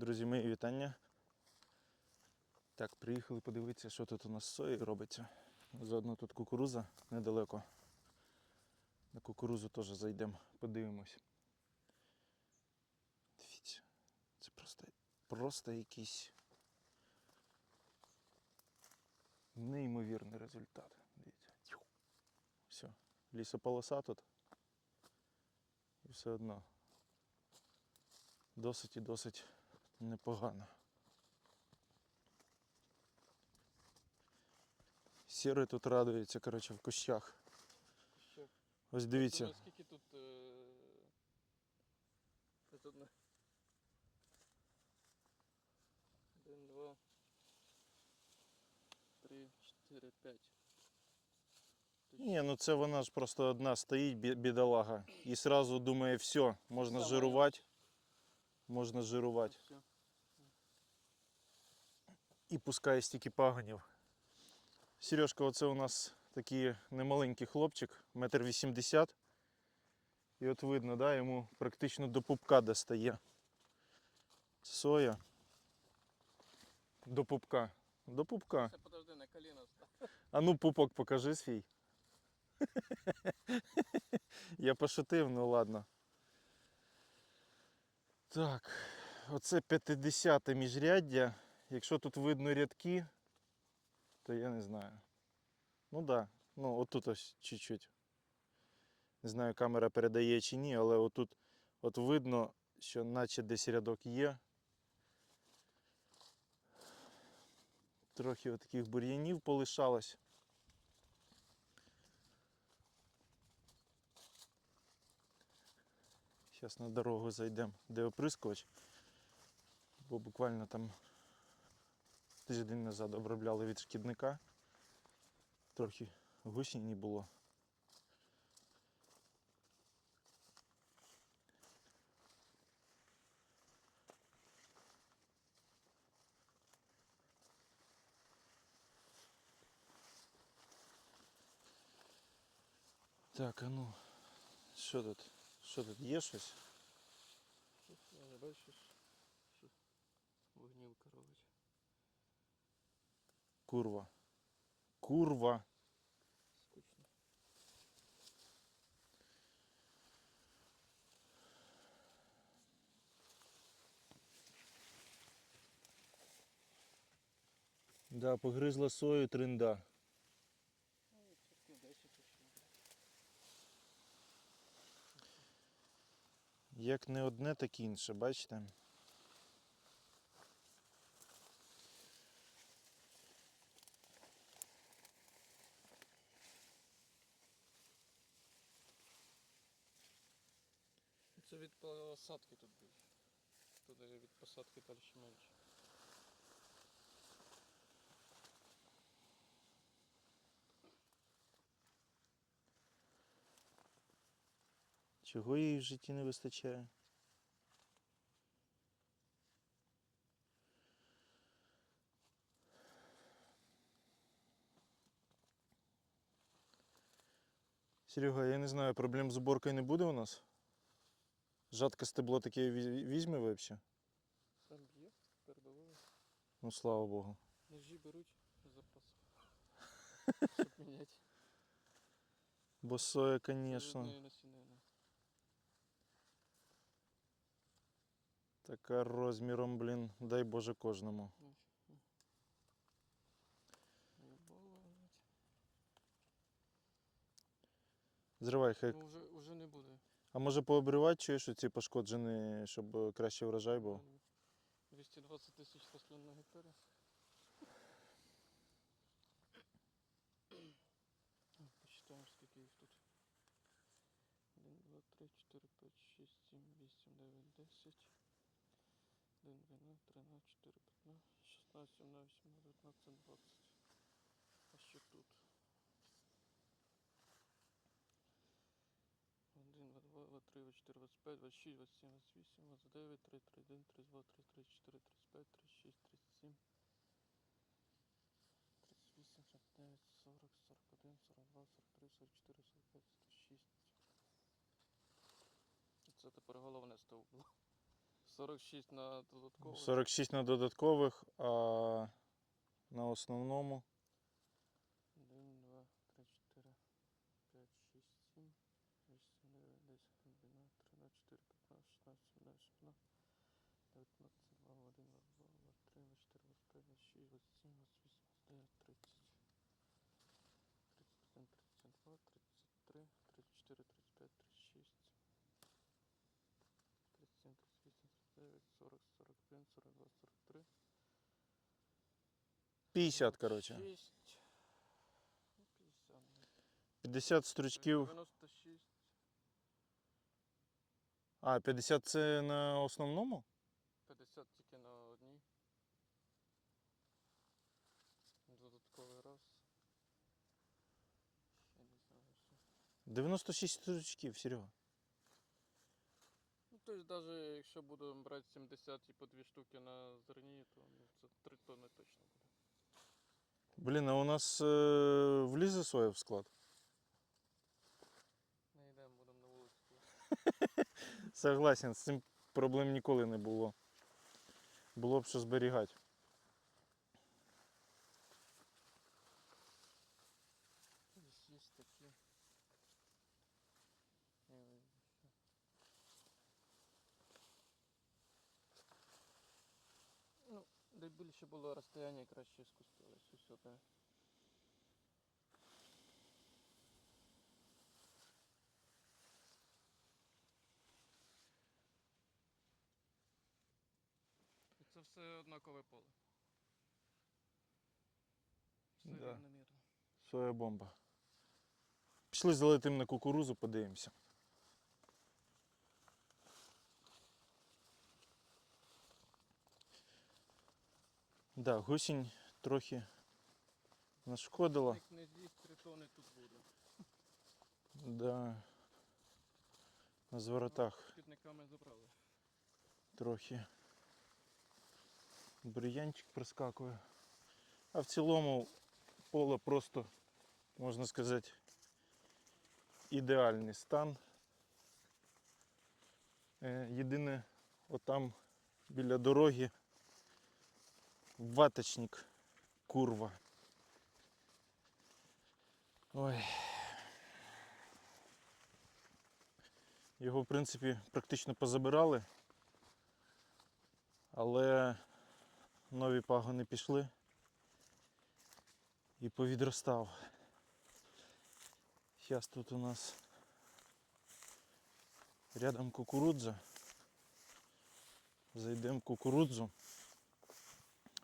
Друзі, мої вітання. Так, приїхали подивитися, що тут у нас з соєю робиться. Заодно тут кукуруза недалеко. На кукурузу теж зайдемо, подивимось. Дивіться, це просто, просто якийсь неймовірний результат. Дивіться. Все, лісополоса тут. І все одно досить і досить непогано. Сірий тут радується, коротше, в кущах. Що? Ось дивіться. Скільки тут. Е... Тут на... Один, два, три, чотири, п'ять. Ні, ну це вона ж просто одна стоїть, бі- бідолага. І одразу думає, все, можна жирувати. Можна жирувати. Все. І пускає стільки пагонів. Сережка, оце у нас такий немаленький хлопчик, метр вісімдесят. І от видно, да, йому практично до пупка достає. Соя. До пупка. До пупка. Це подожди, на коліна встав. А ну пупок покажи свій. Я пошутив, ну ладно. Так, оце 50 міжряддя. Якщо тут видно рядки, то я не знаю. Ну так, да. ну отут ось чуть-чуть. Не знаю, камера передає чи ні, але отут от видно, що наче десь рядок є. Трохи таких бур'янів полишалось. Зараз на дорогу зайдемо, де оприскувач. Бо буквально там тиждень назад обробляли від шкідника. Трохи гусінь було. Так, а ну, що тут? Що тут? Є щось? Бачиш, Курва. Курва. Скучно. Да, погризла сою тринда. Відсотків 10 ще. Як не одне, так інше, бачите? Це від посадки тут більше. Туди від посадки далі менше. Чого їй в житті не вистачає? Серега, я не знаю, проблем з уборкою не буде у нас? Жатке стебло таке віз- візьме взагалі? Сам б'є, передовує. Ну слава Богу. Ножі беруть з запасу. Щоб міняти. Бо соя, звісно, така розміром, блін, дай Боже кожному. Зривай, хай. Ну вже, вже не буде. А може пообривати чуєш ці пошкоджені, щоб е, краще врожай був? 220 тисяч рослин на гектарі. Посчитаємо, скільки їх тут. 1, 2, 3, 4, 5, 6, 7, 8, 9, 10. 1, 12, 13, 14, 15, 16, 17, 18, 19, 20. А що тут? 1, 2, 2, 2, 3, 4, 25, 26, 27, 28, 29, 3, 31, 32, 33, 34, 35, 36, 37, 38, 39, 40, 41, 42, 43, 44, 45, 46. Це тепер головне стовбуло. 46 на додатково. 46 на додаткових, а на основному 1, 2, 3, 4, 5, 6, 7, 8, 9, 10, 11, 12, 13, 14, 15, 16, 17, 18, 19, 20, 21, 22, 23, 24, 25, 26, 27, 28, 29, 30, 31, 32, 33, 34, 35, 36, 37, 38, 39, 40, 41, 42, 43. 50, коротше. 6. 50. 50 стручків. 96. А, 50 це на основному? 50 тільки на одній. Додатковий раз. Ще не знаю що. 96 стручків, Серега. Ну, тобто, навіть якщо будемо брати 70 і по 2 штуки на зерні, то ну, це 3 тонни точно буде. Блін, а у нас е, влізе соя в склад. Не йдемо, будемо на вулиці. Согласен, з цим проблем ніколи не було. Було б що зберігати. Ну, де більше було розстояння, краще скустилось усе те. Це все однакове поле. Все Да. рівномірно. Соя бомба. Пішли залетим на кукурузу, подивимося. Да, гусінь трохи нашкодила. Як не з'їсть, три тони тут буде. Да. На зворотах Шкідниками забрали. трохи. Бур'янчик проскакує. А в цілому поле просто, можна сказати, ідеальний стан. Е, Єдине, отам біля дороги ваточник, курва. Ой. Його, в принципі, практично позабирали, але нові пагони пішли і повідростав. Зараз тут у нас рядом кукурудза. Зайдемо в кукурудзу,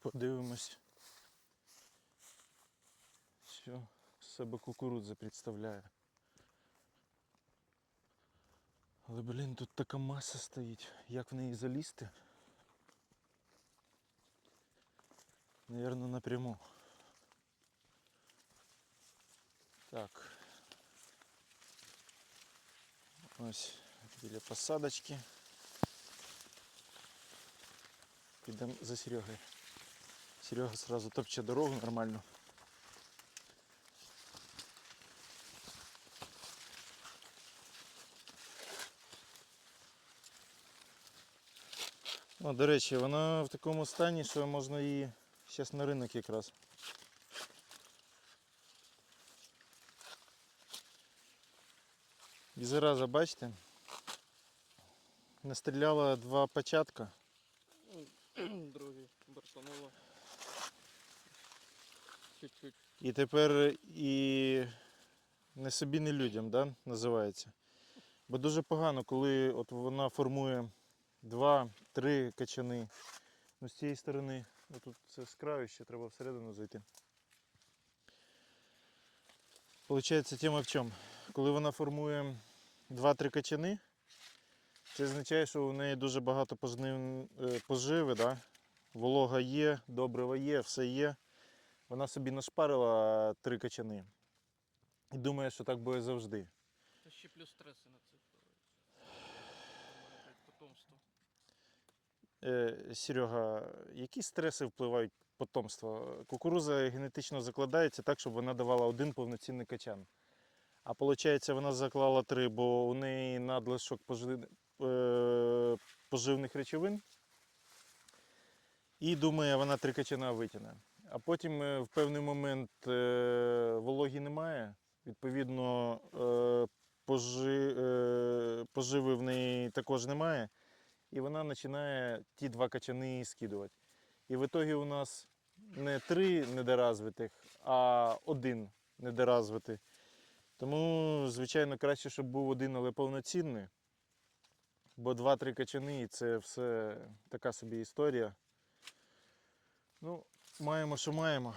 подивимось, що з себе кукурудза представляє. Але, блін, тут така маса стоїть. Як в неї залізти? Наверно, напряму. Так. Ось біля посадочки. Підемо за Серегою. Серега сразу топче дорогу нормально. О, до речі, вона в такому стані, що можна її зараз на ринок якраз. І зараза, бачите, настріляла два початка. Другий бортануло. Чуть-чуть. І тепер і не собі, не людям, да, називається. Бо дуже погано, коли от вона формує два-три качани. Ну, з цієї сторони, ну, тут це з краю ще треба всередину зайти. Получається тема в чому? Коли вона формує 2-3 качани, це означає, що у неї дуже багато пожнив, е, поживи, да? волога є, добрива є, все є. Вона собі нашпарила три качани. І думає, що так буде завжди. Та ще плюс стреси на це впливають. Має бути потомство. Е, Серега, які стреси впливають потомство? Кукуруза генетично закладається так, щоб вона давала один повноцінний качан. А виходить, вона заклала три, бо у неї надлишок е, поживних речовин. І думає, вона три качана витягне. А потім е, в певний момент е, вологі немає. Відповідно, е, е, поживи в неї також немає. І вона починає ті два качани скидувати. І в ітогі у нас не три недоразвитих, а один недоразвитий. Тому, звичайно, краще, щоб був один, але повноцінний. Бо два-три качани і це все така собі історія. Ну, маємо, що маємо.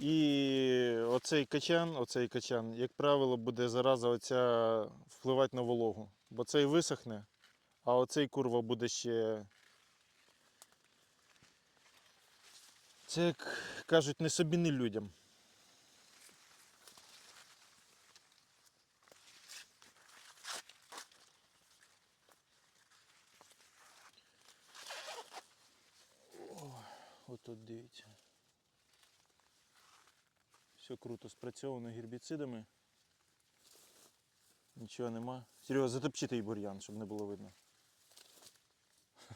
І оцей качан, оцей качан, як правило, буде зараза оця впливати на вологу. Бо цей висохне, а оцей курва буде ще. Це, як кажуть, не собі, не людям. О, Отут дивіться. Все круто спрацьовано гербіцидами. Нічого нема. Серйозно, затопчи той бур'ян, щоб не було видно.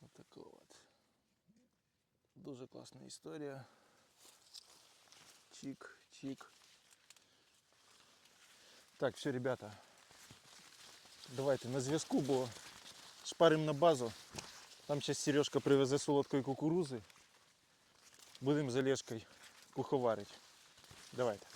Отака от. Дуже класна історія. Чик, чик. Так, все, ребята. Давайте на зв'язку, бо шпарим на базу. Там зараз Сережка привезе солодкої кукурузи. Будемо з Олешкою куховарити. Давайте.